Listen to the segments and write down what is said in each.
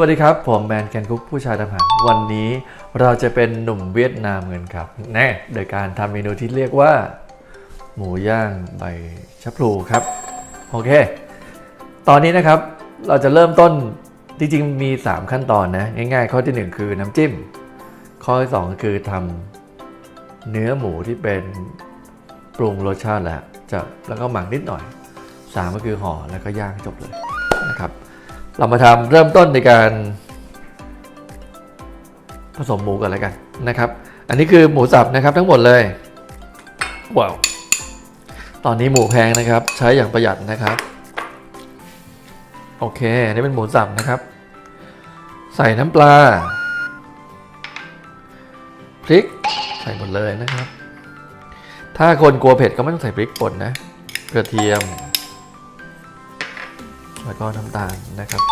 วัสดีครับ ผมแมนแคนคุกผู้ชายทำอาหารวันนี้เราจะเป็นหนุ่มเวียดนามกันครับแน่โดยการทำเมนูที่เรียกว่า หมูย่างใบชะพลูครับ โอเค ตอนนี้นะครับเราจะเริ่มต้นจริงๆมี 3 ขั้นตอนนะ ง่ายๆ ข้อที่ 1 คือน้ำจิ้ม ข้อที่ 2 คือทำเนื้อหมูที่เป็นปรุงรสชาติแล้วจะแล้วก็หมักนิดหน่อย 3 ก็คือห่อแล้วก็ย่างจบเลย เรามาทำเริ่มต้นในการ ผสมหมูกันแล้วกันนะครับ อันนี้คือหมูสับนะครับทั้งหมดเลยว้าวตอนนี้หมูแพงนะครับ ใช้อย่างประหยัดนะครับ โอเคอันนี้เป็นหมูสับนะครับ ใส่น้ำปลาพริกใส่หมดเลยนะครับ ถ้าคนกลัวเผ็ดก็ไม่ต้องใส่พริกป่นนะกระเทียม แล้วก็น้ำตาลนะครับ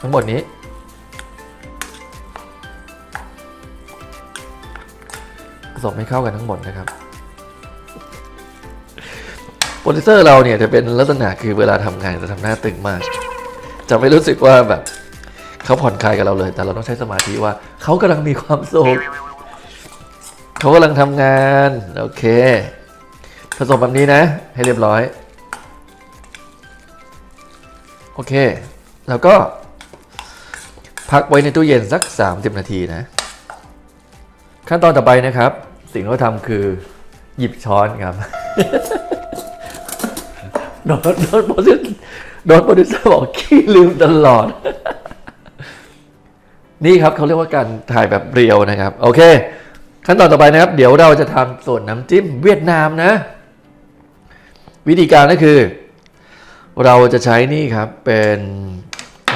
ทั้งหมดนี้ ผสมให้เข้ากันทั้งหมดนะครับโปรดิวเซอร์เราเนี่ยจะเป็นลักษณะคือเวลาทำงานจะทำหน้าตึงมาก จะไม่รู้สึกว่าแบบเขาผ่อนคลายกับเราเลย แต่เราต้องใช้สมาธิว่าเขากำลังมีความสุขเขากำลังทำงาน โอเค ผสมแบบนี้นะ ให้เรียบร้อย โอเค แล้วก็ พักไว้ในตู้เย็นสัก 30 นาทีนะ ขั้นตอนต่อไปนะครับ สิ่งที่เราทำคือหยิบช้อนครับโดนโดนโปรดิวโดนโปรดิวเซอร์บอกขี้ลืมตลอด นี่ครับเขาเรียกว่าการถ่ายแบบเรียวนะครับ โอเค ขั้นตอนต่อไปนะครับ เดี๋ยวเราจะทำส่วนน้ำจิ้มเวียดนามนะ วิธีการก็คือ เราจะใช้นี่ครับเป็นเ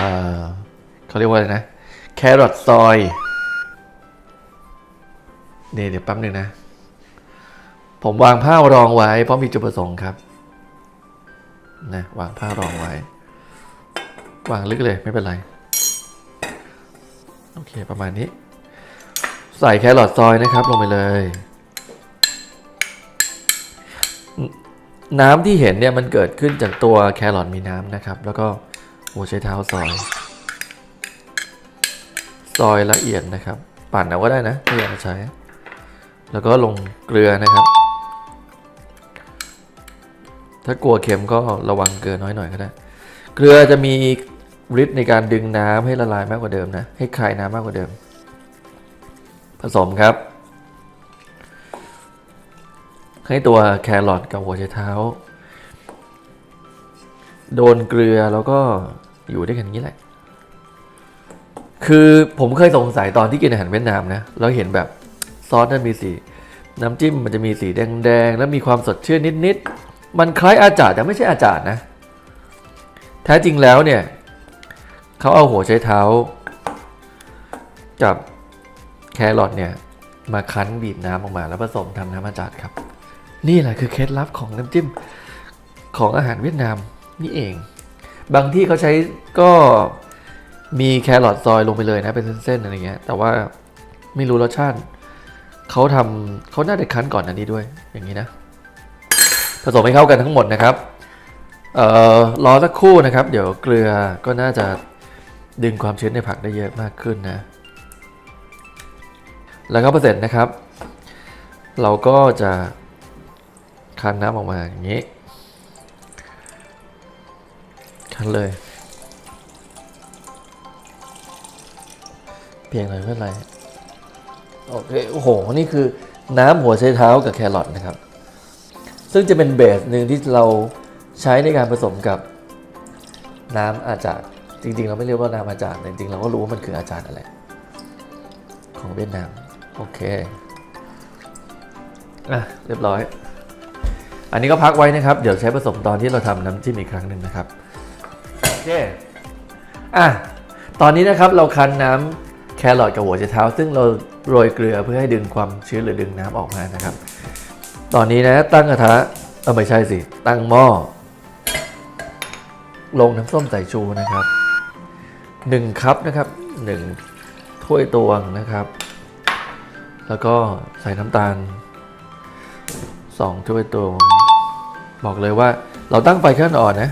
เขาเรียกว่าอะไรนะ แครอทซอยนี่เดี๋ยวแป๊บหนึ่งนะ ผมวางผ้ารองไว้ เพราะมีจุดประสงค์ครับนะวางผ้ารองไว้ วางลึกเลยไม่เป็นไร โอเคประมาณนี้ ใส่แครอทซอยนะครับลงไปเลย น้ำที่เห็นเนี่ยมันเกิดขึ้นจากตัวแครอทมีน้ำนะครับ แล้วก็หัวใช้เท้าซอย ซอยละเอียดนะครับ ปั่นเอาก็ได้นะถ้าอยากใช้ แล้วก็ลงเกลือนะครับ ถ้ากลัวเค็มก็ระวังเกลือน้อยหน่อยก็ได้ เกลือจะมีฤทธิ์ในการดึงน้ำให้ละลายมากกว่าเดิมนะ ให้คายน้ำมากกว่าเดิม ผสมครับ ให้ตัวแครอทกับหัวไชเท้า โดนเกลือแล้วก็อยู่ด้วยกันนี้แหละ คือผมเคยสงสัยตอนที่กินอาหารเวียดนามนะเราเห็นแบบซอสนั้นมีสี น้ำจิ้มมันจะมีสีแดงๆ แล้วมีความสดชื่นนิดๆ มันคล้ายอาจารย์แต่ไม่ใช่อาจารย์นะ แท้จริงแล้วเนี่ยเขาเอาหัวไชเท้า กับแครอทเนี่ย มาคั้นบีบน้ำออกมาแล้วผสมทำน้ำอาจารย์ครับ นี่แหละคือเคล็ดลับของน้ำจิ้มของอาหารเวียดนามนี่เอง บางที่เขาใช้ก็มีแครอทซอยลงไปเลยนะเป็นเส้นๆอะไรเงี้ยแต่ว่าไม่รู้รสชาติเขาทำเขาน่าจะคั้นก่อนอันนี้ด้วยอย่างนี้นะ ผสมให้เข้ากันทั้งหมดนะครับเอ่อรอสักครู่นะครับ เดี๋ยวเกลือก็น่าจะดึงความชื้นในผักได้เยอะมากขึ้นนะ แล้วก็พอเสร็จนะครับ เราก็จะ คันน้ำออกมาอย่างนี้คันเลย เพียงเลยไม่เป็นไรโอเคโอ้โห นี่คือน้ำหัวไชเท้ากับแครอทนะครับ ซึ่งจะเป็นเบสหนึ่งที่เราใช้ในการผสมกับน้ำอาจารย์จริง ๆ เราไม่เรียกว่าน้ำอาจารย์แต่จริงๆเราก็รู้ว่ามันคืออาจารย์อะไร ของเวียดนาม โอเค อะ เรียบร้อย อันนี้ก็พักไว้นะครับ เดี๋ยวใช้ผสมตอนที่เราทำน้ำจิ้มอีกครั้งหนึ่งนะครับ โอเค อะ ตอนนี้นะครับเราคั้นน้ำแครอทกับหัวไชเท้า ซึ่งเราโรยเกลือเพื่อให้ดึงความชื้นหรือดึงน้ำออกมานะครับ ตอนนี้นะตั้งกระทะเออไม่ใช่สิ ตั้งหม้อ ลงน้ำส้มสายชูนะครับหนึ่งคัพนะครับหนึ่งถ้วยตวงนะครับ แล้วก็ใส่น้ำตาลสองถ้วยตวง บอกเลยว่าเราตั้งไฟแค่อ่อนนะ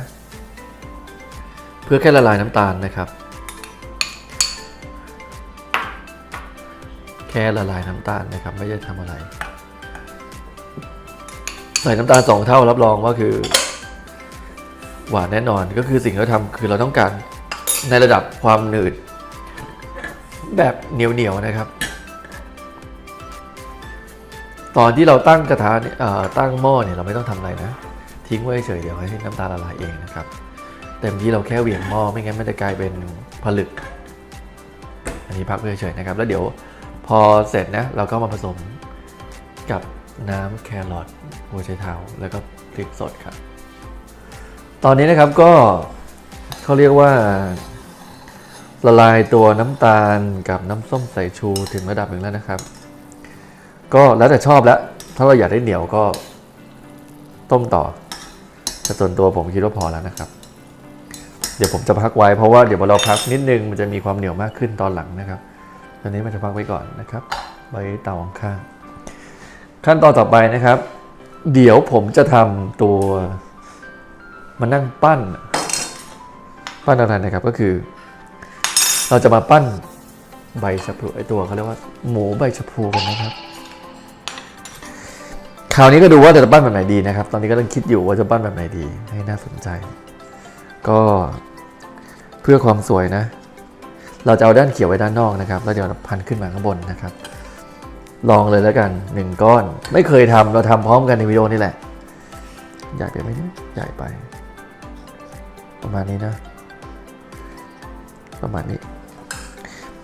เพื่อแค่ละลายน้ำตาลนะครับ แค่ละลายน้ำตาลนะครับ ไม่ได้ทำอะไร ใส่น้ำตาลสองเท่ารับรองว่าคือ หวานแน่นอนก็คือสิ่งที่เราทำคือเราต้องการในระดับความหนืด แบบเหนียวๆนะครับตอนที่เราตั้งกระทะเนี่ยตั้งหม้อเนี่ยเราไม่ต้องทำอะไรนะ ทิ้งไว้เฉยเดี๋ยวให้น้ำตาลละลายเองนะครับเต็มที่เราแค่เหวี่ยงหม้อไม่งั้นมันจะกลายเป็นผลึก อันนี้พักไว้เฉยๆนะครับ แล้วเดี๋ยวพอเสร็จนะเราก็มาผสมกับน้ำแครอทหัวไชเท้าแล้วก็พริกสดครับ ตอนนี้นะครับก็เขาเรียกว่าละลายตัวน้ำตาลกับน้ำส้มสายชูถึงระดับหนึ่งแล้วนะครับ ก็แล้วแต่ชอบแล้ว ถ้าเราอยากได้เหนียวก็ต้มต่อ แต่ส่วนตัวผมคิดว่าพอแล้วนะครับ เดี๋ยวผมจะพักไว้เพราะว่าเดี๋ยวเราพักนิดนึงมันจะมีความเหนียวมากขึ้นตอนหลังนะครับ ตอนนี้มันจะพักไว้ก่อนนะครับ ไว้เตาข้าง ขั้นตอนต่อไปนะครับ เดี๋ยวผมจะทำตัวมานั่งปั้น ปั้นอะไรนะครับก็คือ เราจะมาปั้นใบชะพลูไอตัวเขาเรียกว่าหมูใบชะพลูกันนะครับ คราวนี้ก็ดูว่าจะปั้นแบบไหนดีนะครับ ตอนนี้ก็ต้องคิดอยู่ว่าจะปั้นแบบไหนดี ให้น่าสนใจ ก็เพื่อความสวยนะ เราจะเอาด้านเขียวไว้ด้านนอกนะครับ แล้วเดี๋ยวพันขึ้นมาข้างบนนะครับ ลองเลยแล้วกันหนึ่งก้อน ไม่เคยทำเราทำพร้อมกันในวิดีโอนี่แหละ ใหญ่ไปไหมเนี่ยใหญ่ไป ประมาณนี้นะ ประมาณนี้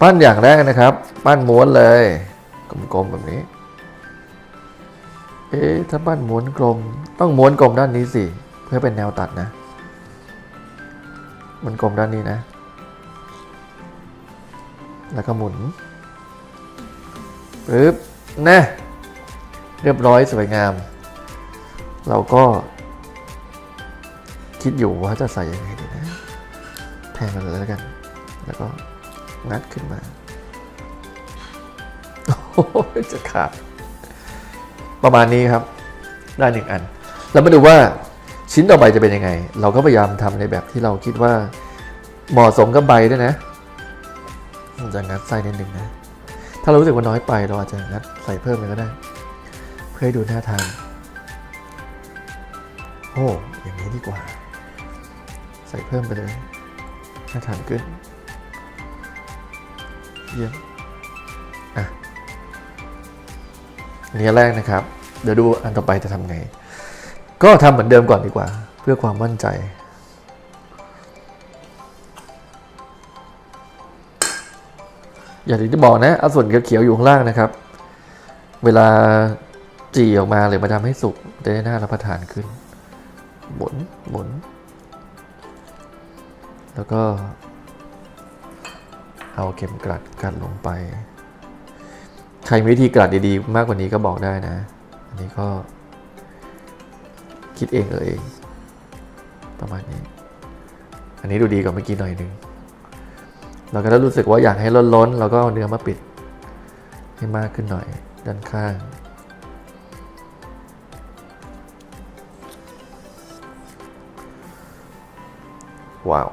ปั้นอย่างแรกนะครับ ปั้นม้วนเลย กลมๆแบบนี้ เอ๊ะถ้าปั้นม้วนกลม ต้องม้วนกลมด้านนี้สิ เพื่อเป็นแนวตัดนะ มันกลมด้านนี้นะ แล้วก็หมุนปึ๊บนะเรียบร้อยสวยงาม เราก็ คิดอยู่ว่าจะใส่ยังไงดีนะแทงกันเลยแล้วกัน แล้วก็งัดขึ้นมา โอ้โหจะขาด ประมาณนี้ครับ ได้หนึ่งอันแล้วมาดูว่าชิ้นต่อไปจะเป็นยังไง เราก็พยายามทำในแบบที่เราคิดว่าเหมาะสมกับใบด้วยนะจะงัดไส้นิดหนึ่งนะ ถ้าเรารู้สึกว่าน้อยไปเราอาจจะงัดใส่เพิ่มเลยก็ได้ เพื่อให้ดูน่าทานโอ้อย่างนี้ดีกว่า ใส่เพิ่มไปเลยน่าทานขึ้นเยี่ยม อันนี้แรกนะครับ เดี๋ยวดูอันต่อไปจะทำไง ก็ทำเหมือนเดิมก่อนดีกว่า เพื่อความมั่นใจ อย่างที่บอกนะเอาส่วนเขียวๆอยู่ข้างล่างนะครับ เวลาจีออกมาหรือมาทำให้สุกจะได้น่ารับประทานขึ้นหมุนหมุน แล้วก็เอาเข็มกลัดกัดลงไป ครมีวิธีกลัดดีๆ มากกว่านี้ก็บอกได้นะ อันนี้ก็ คิดเองเออเอง ประมาณนี้ อันนี้ดูดีกว่าเมื่อกี้หน่อยหนึงเราก็ถ้ารู้สึกว่าอยากให้ล้นๆเราก็เอาเนื้อมาปิด ให้มากขึ้นหน่อย ด้านข้างว้าว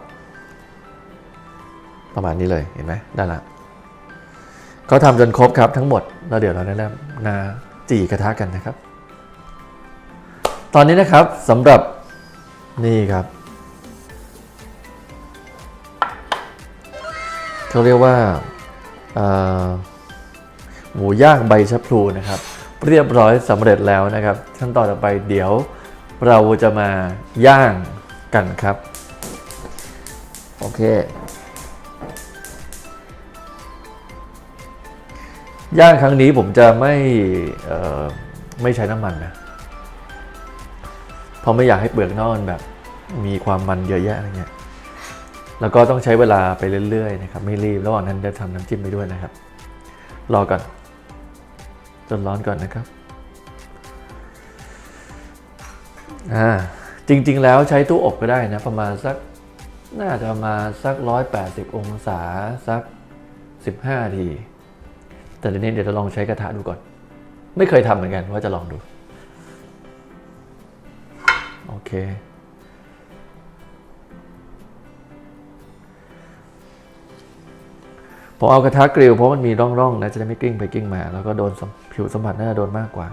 ประมาณนี้เลยเห็นไหมได้ละ ก็ทำจนครบครับทั้งหมดแล้วเดี๋ยวเราแนะนำนาจีกระทะกันนะครับ ตอนนี้นะครับสำหรับนี่ครับเขาเรียกว่าหมูย่างใบชะพลูนะครับ เรียบร้อยสำเร็จแล้วนะครับ ขั้นตอนต่อไปเดี๋ยวเราจะมาย่างกันครับ โอเค ย่างครั้งนี้ผมจะไม่ไม่ใช้น้ำมันนะเพราะไม่อยากให้เปลือกนอกมันแบบมีความมันเยอะแยะอะไรเงี้ย แล้วก็ต้องใช้เวลาไปเรื่อยๆนะครับ ไม่รีบ ระหว่างนั้นจะทำน้ำจิ้มไปด้วยนะครับ รอก่อน จนร้อนก่อนนะครับ อ่า จริง ๆ แล้วใช้ตู้อบก็ได้นะ ประมาณสัก น่าจะมาสักร้อยแปดสิบองศาสักสิบห้าที แต่ทีนี้เดี๋ยวจะลองใช้กระทะดูก่อน ไม่เคยทำเหมือนกันว่าจะลองดู โอเค ผมเอากระทะกริลเพราะมันมีร่องๆนะจะได้ไม่กลิ้งไปกลิ้งมา แล้วก็โดนผิวสัมผัสน่าจะโดนมากกว่า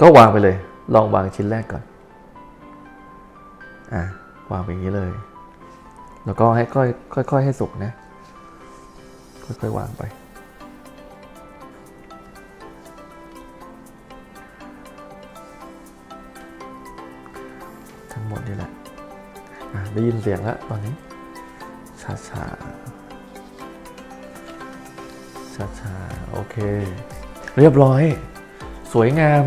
ก็วางไปเลย ลองวางชิ้นแรกก่อน อะวางไปอย่างนี้เลย แล้วก็ให้ค่อยค่อยๆให้สุกนะ ค่อยๆวางไป หมดนี่แหละได้ยินเสียงแล้วตอนนี้ช้าช้าช้าช้าๆโอเค เรียบร้อย สวยงาม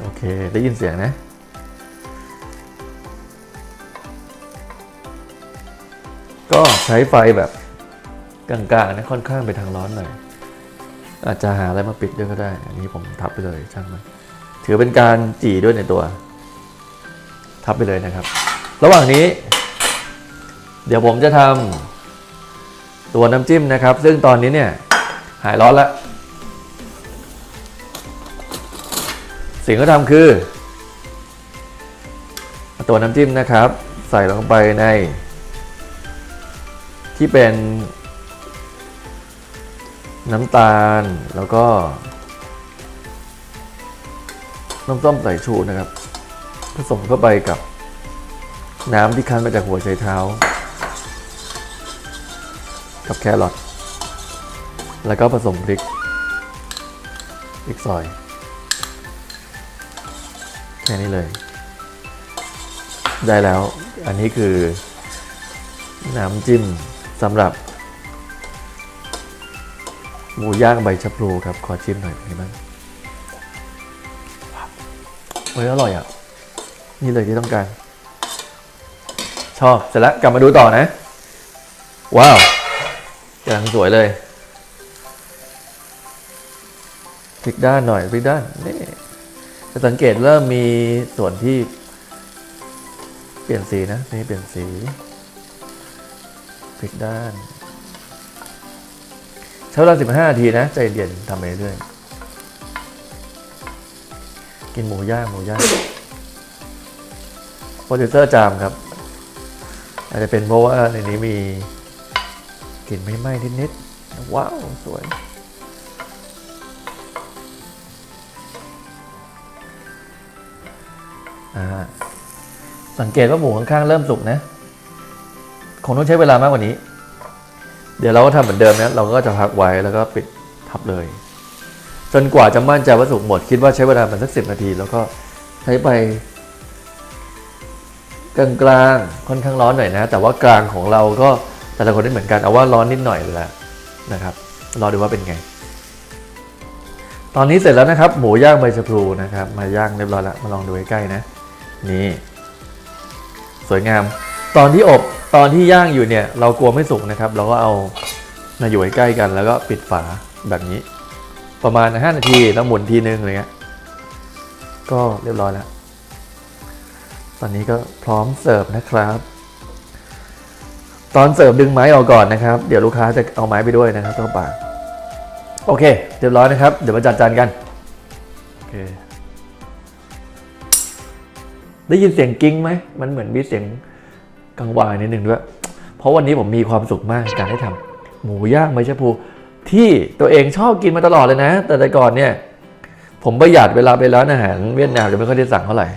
โอเค ได้ยินเสียงนะก็ใช้ไฟแบบกลางๆนะค่อนข้างไปทางร้อนหน่อยอาจจะหาอะไรมาปิดด้วยก็ได้ อันนี้ผมทับไปเลยช่างมันถือเป็นการจี่ด้วยในตัว ทับไปเลยนะครับ ระหว่างนี้ เดี๋ยวผมจะทำตัวน้ำจิ้มนะครับ ซึ่งตอนนี้เนี่ยหายร้อนแล้ว สิ่งที่ทำคือ ตัวน้ำจิ้มนะครับ ใส่ลงไปใน ที่เป็นน้ำตาลแล้วก็ น้ำส้มสายชูนะครับ ผสมเข้าไปกับน้ำที่คั้นมาจากหัวไชเท้า กับแครอทแล้วก็ผสมพริกพริกซอย แค่นี้เลย ได้แล้วอันนี้คือ น้ำจิ้มสำหรับ หมูย่างใบชะพลูครับ ขอชิมหน่อยเป็นไงบ้างเฮ้ยอร่อยอะ นี่เลยที่ต้องการ ชอบเสร็จแล้วกลับมาดูต่อนะ ว้าวกำลังสวยเลยพลิกด้านหน่อยพลิกด้านนี่จะสังเกตเริ่มมีส่วนที่ เปลี่ยนสีนะนี่เปลี่ยนสีพลิกด้านใช้เวลา15นาทีนะ ใจเย็นทำไปเรื่อยกินหมูย่างหมูย่าง โปรดิวเซอร์จามครับ อาจจะเป็นเพราะว่าในนี้มีกลิ่นไม่ไหม้นิดๆว้าว สวยอ่าสังเกตว่าหมูข้างๆเริ่มสุกนะ คงต้องใช้เวลามากกว่านี้ เดี๋ยวเราก็ทำเหมือนเดิมนะเราก็จะพักไว้แล้วก็ปิดทับเลย จนกว่าจะมั่นใจว่าสุกหมด คิดว่าใช้เวลามันสักสิบนาที แล้วก็ใช้ไป กลางๆค่อนข้างร้อนหน่อยนะ แต่ว่ากลางของเราก็แต่ละคนไม่เหมือนกันเอาว่าร้อนนิดหน่อยเลยละนะครับรอดูว่าเป็นไง ตอนนี้เสร็จแล้วนะครับ หมูย่างใบชะพลูนะครับ มาย่างเรียบร้อยแล้วมาลองดูใกล้ๆนะ นี่ สวยงาม ตอนที่อบตอนที่ย่างอยู่เนี่ย เรากลัวไม่สุกนะครับ เราก็เอามาอยู่ใกล้กัน แล้วก็ปิดฝาแบบนี้ ประมาณ 5 นาทีแล้วหมุนทีนึงอะไรเงี้ยก็เรียบร้อยแล้ว ตอนนี้ก็พร้อมเสิร์ฟนะครับ ตอนเสิร์ฟดึงไม้ออกก่อนนะครับ เดี๋ยวลูกค้าจะเอาไม้ไปด้วยนะครับเข้าปากโอเคเรียบร้อยนะครับ เดี๋ยวมาจัดจานกันโอเคได้ยินเสียงกิ้งไหมมันเหมือนมีเสียงกังวานนิดหนึ่งด้วย เพราะวันนี้ผมมีความสุขมากการได้ทำหมูย่างใบชะพูที่ตัวเองชอบกินมาตลอดเลยนะ แต่แต่ก่อนเนี่ย ผมประหยัดเวลาไปร้านอาหารเวียดนามจะไม่ค่อยได้สั่งเท่าไหร่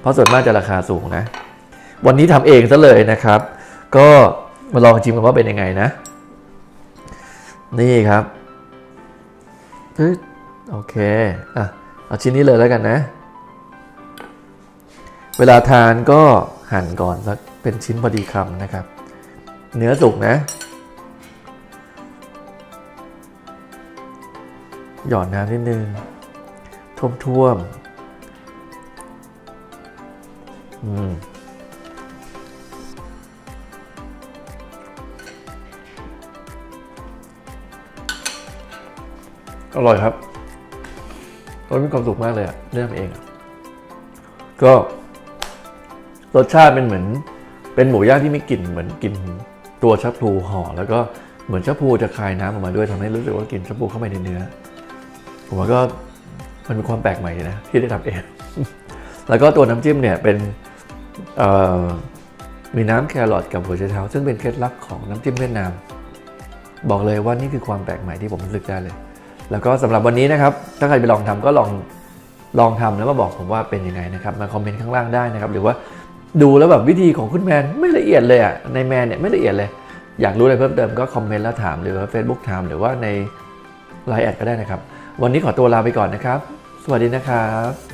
เพราะส่วนมากจะราคาสูงนะ วันนี้ทำเองซะเลยนะครับ ก็มาลองชิมกันว่าเป็นยังไงนะ นี่ครับปึ๊ดโอเคอะเอาชิ้นนี้เลยแล้วกันนะ เวลาทานก็หั่นก่อนสักเป็นชิ้นพอดีคำนะครับ เนื้อสุกนะ หย่อดน้ำนิดนึงท่วมๆ อืมอร่อยครับเรามีความสุขมากเลยอะเรื่องเองอะก็รสชาติเป็นเหมือน เป็นหมูย่างที่มีกลิ่นเหมือนกลิ่นตัวชะพลูห่อแล้วก็เหมือนชะพลูจะคายน้ำออกมาด้วยทำให้รู้สึกว่ากลิ่นชะพลูเข้าไปในเนื้อ ผมว่าก็มันเป็นความแปลกใหม่นะที่ได้ทำเอง แล้วก็ตัวน้ำจิ้มเนี่ยเป็น มีน้ำแครอทกับหัวไชเท้า ซึ่งเป็นเคล็ดลับของน้ำจิ้มเวียดนาม บอกเลยว่านี่คือความแปลกใหม่ที่ผมรู้สึกได้เลย แล้วก็สำหรับวันนี้นะครับ ถ้าใครไปลองทำก็ลองลองทำแล้วมาบอกผมว่าเป็นยังไงนะครับ มาคอมเมนต์ข้างล่างได้นะครับ หรือว่าดูแล้วแบบวิธีของคุณแมนไม่ละเอียดเลยอะในแมนเนี่ยไม่ละเอียดเลย อยากรู้อะไรเพิ่มเติมก็คอมเมนต์แล้วถามหรือว่า Facebook ถามหรือว่าในไลน์แอดก็ได้นะครับ วันนี้ขอตัวลาไปก่อนนะครับ สวัสดีนะครับ